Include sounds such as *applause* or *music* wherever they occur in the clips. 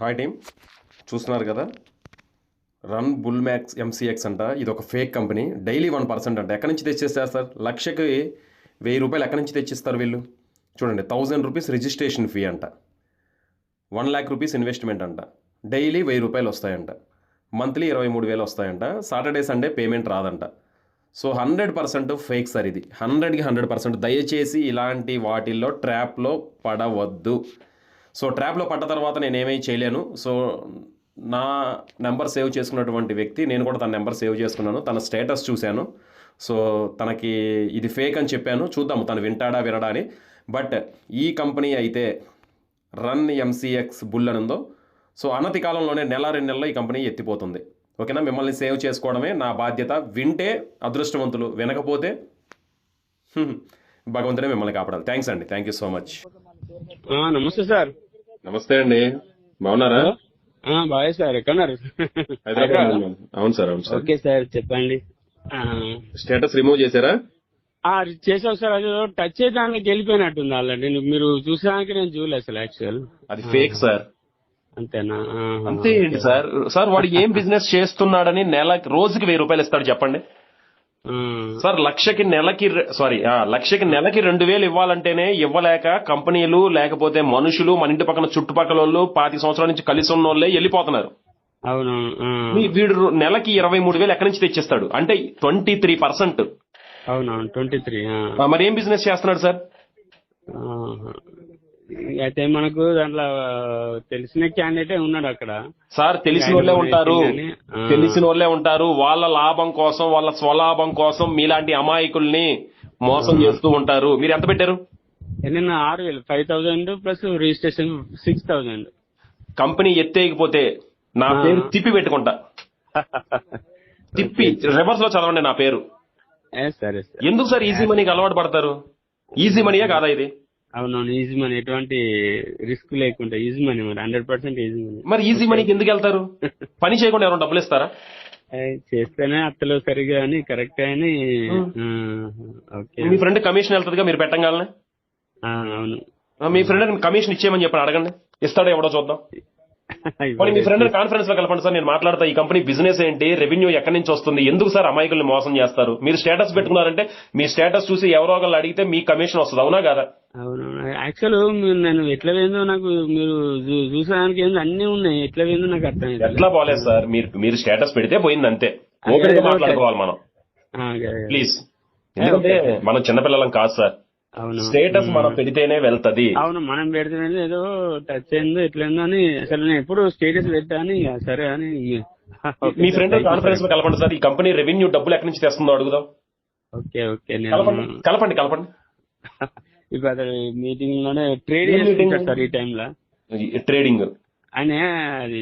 Hi team చూస్తున్నారు కదా? Run bull max MCX అంట. ఇది ఒక fake company daily one percent అంట. ఎక్కడి నుంచి తెచ్చేస్తారు సార్? లక్షకి వెయ్యి రూపాయలు ఎక్కడి నుంచి తెచ్చిస్తారు వీళ్ళు? చూడండి థౌజండ్ రూపీస్ రిజిస్ట్రేషన్ ఫీ అంట. వన్ ల్యాక్ రూపీస్ ఇన్వెస్ట్మెంట్ అంట. డైలీ వెయ్యి రూపాయలు వస్తాయంట. మంత్లీ ఇరవై మూడు వేలు వస్తాయంట. సాటర్డే సండే పేమెంట్ రాదంట. So hundred percent fake sir ఇది. హండ్రెడ్కి హండ్రెడ్ పర్సెంట్ దయచేసి ఇలాంటి వాటిల్లో ట్రాప్లో పడవద్దు. సో ట్రాప్లో పడ్డ తర్వాత నేను ఏమీ చేయలేను. సో నా నెంబర్ సేవ్ చేసుకున్నటువంటి వ్యక్తి నేను కూడా తన నెంబర్ సేవ్ చేసుకున్నాను. తన స్టేటస్ చూశాను. సో తనకి ఇది ఫేక్ అని చెప్పాను. చూద్దాము తను వింటాడా వినడా అని. బట్ ఈ కంపెనీ అయితే రన్ ఎంసీఎక్స్ బుల్ అని ఉందో సో అనతి కాలంలోనే నెల రెండు నెలల్లో ఈ కంపెనీ ఎత్తిపోతుంది. ఓకేనా? మిమ్మల్ని సేవ్ చేసుకోవడమే నా బాధ్యత. వింటే అదృష్టవంతులు వినకపోతే భగవంతుడే మిమ్మల్ని కాపాడాలి. థ్యాంక్స్ అండి. Thank you so much. నమస్తే సార్. నమస్తే అండి. బాగున్నారా? ఆ, బాయ్ సార్ ఎక్కడున్నారు? అవును సార్ అవును సార్. ఓకే సార్ చెప్పండి. స్టేటస్ రిమూవ్ చేశారా? ఆ, చేసాం సార్ అది టచ్ చేయడానికి వెళ్ళిపోయినట్టుంది ఆల్రెడీ. మీరు చూసానికి నేను చూడలేదు అసలు యాక్చువల్ అది ఫేక్ సార్. అంతేనా. అంతే సార్? సార్ వాడు ఏం బిజినెస్ చేస్తున్నాడని నెల రోజుకి వెయ్యి రూపాయలు ఇస్తాడు చెప్పండి. సార్ లక్షకి నెలకి సారీ లక్షకి నెలకి రెండు వేలు ఇవ్వాలంటేనే ఇవ్వలేక కంపెనీలు లేకపోతే మనుషులు మన ఇంటి పక్కన చుట్టుపక్కల వాళ్ళు పాతి సంవత్సరాల నుంచి కలిసి ఉన్న వాళ్ళే వెళ్ళిపోతున్నారు వీడు నెలకి ఇరవై మూడు వేలు ఎక్కడి నుంచి తెచ్చిస్తాడు? అంటే ట్వంటీ త్రీ పర్సెంట్. అవునవును ట్వంటీ త్రీ మరి ఏం బిజినెస్ చేస్తున్నాడు సార్? అయితే మనకు దాంట్లో తెలిసిన క్యాండిడేటే ఉన్నాడు అక్కడ. సార్ తెలిసిన వాళ్ళే ఉంటారు. తెలిసిన వాళ్ళే ఉంటారు. వాళ్ళ లాభం కోసం వాళ్ళ స్వలాభం కోసం మీలాంటి అమాయకుల్ని మోసం చేస్తూ ఉంటారు. మీరు ఎంత పెట్టారు? నిన్న ఆరు వేలు. Five thousand plus registration six thousand company ఎత్తేయకపోతే నా పేరు తిప్పి పెట్టుకుంటా. *laughs* తిప్పి రివర్స్లో చదవండి నా పేరు. ఎందుకు సార్ ఈజీ మనీకి అలవాటు పడతారు? ఈజీ మనీయే కాదా ఇది? అవునవును ఈజీ మనీ ఎటువంటి రిస్క్ లేకుండా ఈజీ మనీ మరి హండ్రెడ్ పర్సెంట్ ఈజీ మనీ మరి ఈజీ మనీకి ఎందుకు వెళ్తారు? *laughs* పని చేయకుండా ఎవరైనా డబ్బులు ఇస్తారా? చేస్తేనే అత్తలు సరిగా అని కరెక్ట్ అని ఓకే. మీ ఫ్రెండ్ కమిషన్ వెళ్తుందిగా మీరు పెట్టగానే ఆ, అవును. మీ ఫ్రెండ్ కమిషన్ ఇచ్చేయమని చెప్పండి అడగండి. ఇస్తాడో ఎవడో చూద్దాం. పోనీ మీ ఫ్రెండ్ కాన్ఫరెన్స్లో కలపండి సార్ నేను మాట్లాడతా ఈ కంపెనీ బిజినెస్ ఏంటి రెవెన్యూ ఎక్కడి నుంచి వస్తుంది ఎందుకు సార్ అమాయకుల్ని మోసం చేస్తారు? మీరు స్టేటస్ పెట్టుకున్నారంటే మీ స్టేటస్ చూసి ఎవరో ఒకళ్ళు అడిగితే మీ కమిషన్ వస్తుంది అవునా కదా? అవును యాక్చువల్ నేను ఎట్లా పోయిందో నాకు మీరు చూ- చూసడానికి ఏందో అన్ని ఉన్నాయి. ఎట్లా పోయిందో నాకు అర్థం. ఎట్లా పోలేదు సార్? మీరు మీరు స్టేటస్ పెడితే పోయింది అంతే. ఓపెన్గా మాట్లాడుకోవాలి మనం. ప్లీజ్ ఎందుకంటే మనం చిన్నపిల్లలం కాదు సార్. అవును. స్టేటస్ మనం పెడితేనే వెళ్తది. అవును మనం పెడితే ఏదో టచ్ అయిందో ఎట్లయిందో అని అసలు నేను ఎప్పుడు స్టేటస్ పెట్టా అని ఇక సరే అని మీ ఫ్రెండ్ కాన్ఫరెన్స్లో కలపండి సార్. ఈ కంపెనీ రెవెన్యూ డబ్బులు ఎక్కడి నుంచి తెస్తుందో అడుగుదాం. ఓకే ఓకే కలపండి నేను కలపండి కలపండి *laughs* ఇప్పుడు అతను మీటింగ్లోనే ట్రేడ్ ఏం meeting? చేస్తుంటాడు సార్ ఈ టైంలో. ట్రేడింగ్. ఆయన అది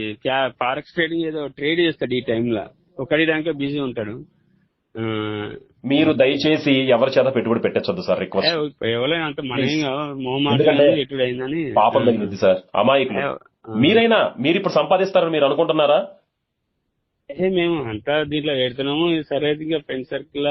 ఫారెక్స్ ట్రేడింగ్ ఏదో ట్రేడ్ చేస్తాడు ఈ టైంలో. ఒకటి దానికే బిజీ ఉంటాడు. మీరు దయచేసి ఎవరి చేత పెట్టుబడి పెట్టచ్చు సార్ రిక్వెస్ట్. పాపం తగ్గింది సార్. అమాయకులు. మీరైనా మీరు ఇప్పుడు సంపాదిస్తారని మీరు అనుకుంటున్నారా? మేము అంతా దీంట్లో పెడుతున్నాము సరే ఇక ఫ్రెండ్ సర్కిల్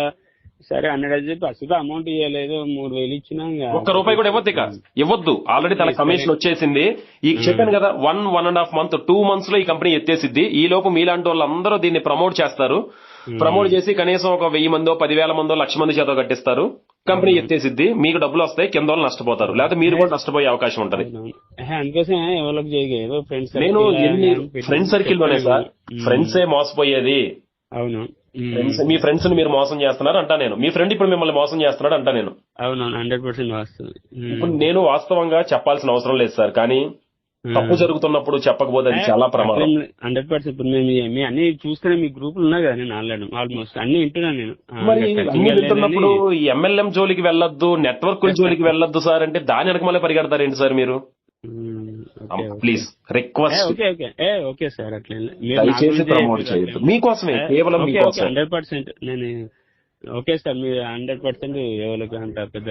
సరే హండ్రెడ్ అని చెప్పి అసలు అమౌంట్ ఇవ్వలేదు మూడు వేలు ఇచ్చినా ఒక్క రూపాయి కూడా ఇవ్వద్దు ఇక. ఇవ్వద్దు. ఆల్రెడీ తన కమిషన్ వచ్చేసింది. ఈ చెప్పాను కదా one one and half month two మంత్స్లో ఈ కంపెనీ ఎత్తేసిద్ది. ఈ లోపు మీలాంటి వాళ్ళందరూ దీన్ని ప్రమోట్ చేస్తారు. ప్రమోట్ చేసి కనీసం ఒక వెయ్యి మందో పదివేల మందో లక్ష మంది చేత కట్టిస్తారు. కంపెనీ ఎత్తేసిద్ది. మీకు డబ్బులు వస్తాయి కింద వాళ్ళు నష్టపోతారు. లేకపోతే మీరు కూడా నష్టపోయే అవకాశం ఉంటది. నేను ఫ్రెండ్ సర్కిల్లోనే సార్. ఫ్రెండ్సే మోసపోయేది. అవును. మీ ఫ్రెండ్స్ని మీరు మోసం చేస్తున్నారు అంటా నేను. మీ ఫ్రెండ్ ఇప్పుడు మిమ్మల్ని మోసం చేస్తున్నాడు అంటా నేను. అవునవును హండ్రెడ్ పర్సెంట్. ఇప్పుడు నేను వాస్తవంగా చెప్పాల్సిన అవసరం లేదు సార్ కానీ తప్పు జరుగుతున్నప్పుడు చెప్పకపోతే అది చాలా ప్రమాదం. హండ్రెడ్ పర్సెంట్ ఇప్పుడు మేము మీ- అన్ని చూస్తేనే మీ గ్రూపులు ఉన్నాయి కదా నేను ఆల్రెడీ ఆల్మోస్ట్ అన్ని వింటున్నాను నేను. మరి అన్ని వింటున్నప్పుడు ఎమ్మెల్యేం జోలికి వెళ్ళొద్దు నెట్వర్క్ *laughs* జోలికి వెళ్ళొద్దు సార్ అంటే దాని వెనకమలే పరిగెడతారేంటి సార్ మీరు. Please request okay. సార్ అట్లా దయచేసి ప్రమోట్. చేయొద్దు. మీకోసమే కేవలం హండ్రెడ్ పర్సెంట్ నేను ఓకే సార్ మీరు హండ్రెడ్ పర్సెంట్ ఎవరికి అంత పెద్ద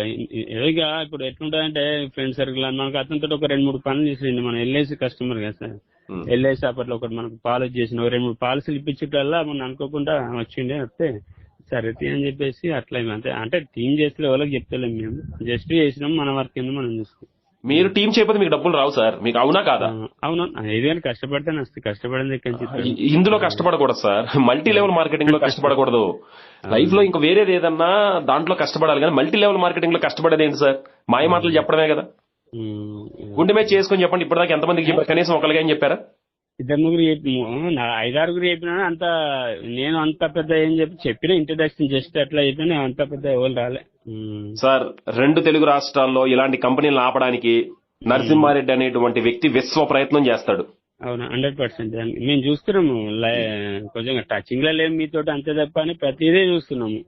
ఏదిగా ఇప్పుడు ఎట్లుంటదంటే ఫ్రెండ్ సర్కిల్ మనకు అతనితో ఒక రెండు మూడు పనులు చేసింది మనం ఎల్ఐసి కస్టమర్ కదా సార్. ఎల్ఐసి అప్పట్లో ఒకటి మనకు పాలసీ చేసిన ఒక రెండు మూడు పాలసీలు ఇప్పించేటల్లా మనం అనుకోకుండా వచ్చిండే వస్తే సరే తీ అని చెప్పేసి అట్లా అంతే. అంటే టీం చేస్తే ఎవరికి చెప్తలేము మేము. జస్ట్ చేసినాం మన వర్క్ ఏందో మనం చూసుకుంటాం. మీరు టీం చేయకపోతే మీకు డబ్బులు రావు సార్. మీకు అవునా కాదా? అవును. ఏదైనా వస్తుంది కష్టపడింది ఇందులో కష్టపడకూడదు సార్. మల్టీ లెవెల్ మార్కెటింగ్లో కష్టపడకూడదు. *laughs* లైఫ్లో ఇంకా వేరేది ఏదన్నా దాంట్లో కష్టపడాలి కానీ మల్టీ లెవెల్ మార్కెటింగ్లో కష్టపడేది ఏంటి సార్? మాయ మాటలు చెప్పడమే కదా. గుండె మీద చేసుకొని చెప్పండి. ఇప్పటిదాకా ఎంతమందికి చెప్పారు? కనీసం ఒకరిగా అని చెప్పారా? ఇద్దరు ముగ్గురు చెప్పి నా ఐదారుగురు చెప్పినా అంత నేను అంత పెద్ద ఏం చెప్పి చెప్పిన ఇంట్రడక్షన్ జస్ట్ అట్లా చెప్పిన అంత పెద్ద ఎవరు రాలే. సార్ రెండు తెలుగు రాష్ట్రాల్లో ఇలాంటి కంపెనీలను ఆపడానికి నరసింహారెడ్డి అనేటువంటి వ్యక్తి విశ్వ ప్రయత్నం చేస్తాడు. అవును? హండ్రెడ్ పర్సెంట్ మేము చూస్తున్నాము కొంచెం టచింగ్లో లేము మీతో అంతే తప్ప అని ప్రతిదీ చూస్తున్నాము.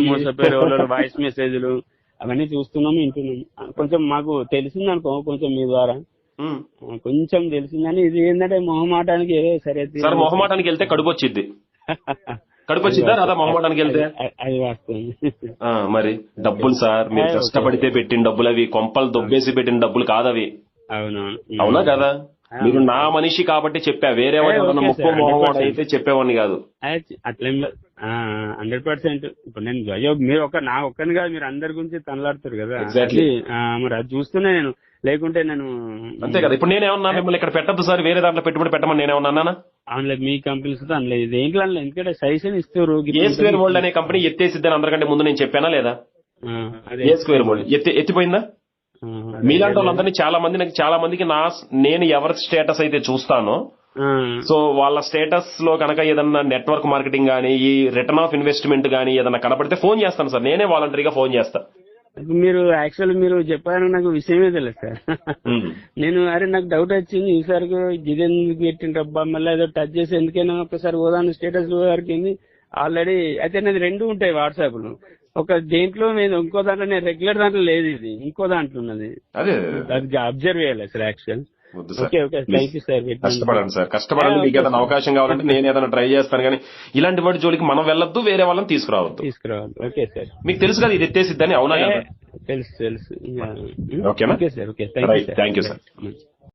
మోసపోయారు వాయిస్ మెసేజ్లు అవన్నీ చూస్తున్నాము వింటున్నాము. కొంచెం మాకు తెలిసింది అనుకో కొంచెం మీ ద్వారా. ఆ, కొంచెం తెలిసిందని ఇది ఏంటంటే మొహమాటానికి సరే మొహమాటానికి వెళ్తే కడుపు వచ్చిద్ది. *laughs* కడుపు వచ్చిద్దా రాదా మొహమాటానికి వెళ్తే? అది- వాస్తవం. మరి డబ్బులు సార్ మీరు కష్టపడితే పెట్టిన డబ్బులు అవి కొంపలు దొబ్బేసి పెట్టిన డబ్బులు కాదవి. అవునవును. అవునా కదా? మీరు నా మనిషి కాబట్టి చెప్పా వేరే వాడు మొహమాట 100% అయితే చెప్పేవాడిని కాదు. అట్లేం హండ్రెడ్ పర్సెంట్. ఇప్పుడు నేను అయ్యో మీరు ఒక నా ఒక్కని కాదు మీరు అందరి గురించి తనలాడుతారు కదా. ఆ, మరి అది చూస్తూనే నేను లేకుంటే నేను అంతే కదా. ఇప్పుడు నేనేమన్నా మిమ్మల్ని ఇక్కడ పెట్టద్దు సార్ వేరే దాంట్లో పెట్టుబడి పెట్టమని నేనేమన్నా? అవునులే మీ కంపెనీస్ అనలేదు దేంట్లో అనలేదు ఎందుకంటే సజెషన్ ఇస్తారు. ఏ స్క్వేర్ వరల్డ్ అనే కంపెనీ ఎత్తేసిద్దని అందరికంటే ముందు నేను చెప్పానా లేదా? ఏ స్క్వేర్ వరల్డ్ ఎత్తి ఎత్తిపోయిందా? మీలాంటి వాళ్ళందరినీ చాలా మంది నాకు చాలా మందికి నా నేను ఎవరి స్టేటస్ అయితే చూస్తానో సో వాళ్ళ స్టేటస్లో కనుక ఏదన్నా నెట్వర్క్ మార్కెటింగ్ గానీ ఈ రిటర్న్ ఆఫ్ ఇన్వెస్ట్మెంట్ గానీ ఏదన్నా కనపడితే ఫోన్ చేస్తాను సార్. నేనే వాలంటరీగా ఫోన్ చేస్తా. ఇప్పుడు మీరు యాక్చువల్ మీరు చెప్పారు నాకు విషయమే తెలియదు సార్. నేను అరే నాకు డౌట్ వచ్చింది. ఈసారి ఇది ఎందుకు పెట్టిండ్రు అబ్బా మళ్ళీ ఏదో టచ్ చేసి ఎందుకైనా ఒకసారి పోదాను స్టేటస్ వరకు ఆల్రెడీ అయితే నాది రెండు ఉంటాయి వాట్సాప్లో. ఒక దేంట్లో నేను ఇంకో దాంట్లో నేను రెగ్యులర్ దాంట్లో లేదు ఇది. ఇంకో దాంట్లో ఉన్నది. అదే అది అబ్జర్వ్ చేయాలి సార్ యాక్చువల్ వద్దు సార్. కష్టపడండి సార్. కష్టపడండి మీకు ఏదైనా అవకాశం కావాలంటే నేను ఏదైనా ట్రై చేస్తాను కానీ ఇలాంటి వాటి జోలికి మనం వెళ్ళొద్దు వేరే వాళ్ళని తీసుకురావద్దు. తీసుకురావాలి ఓకే సార్ మీకు తెలుసు కదా ఇది ఎత్తేసిద్దని అవునా తెలుసు తెలుసు. ఓకేనా? Okay sir okay thank you. Sir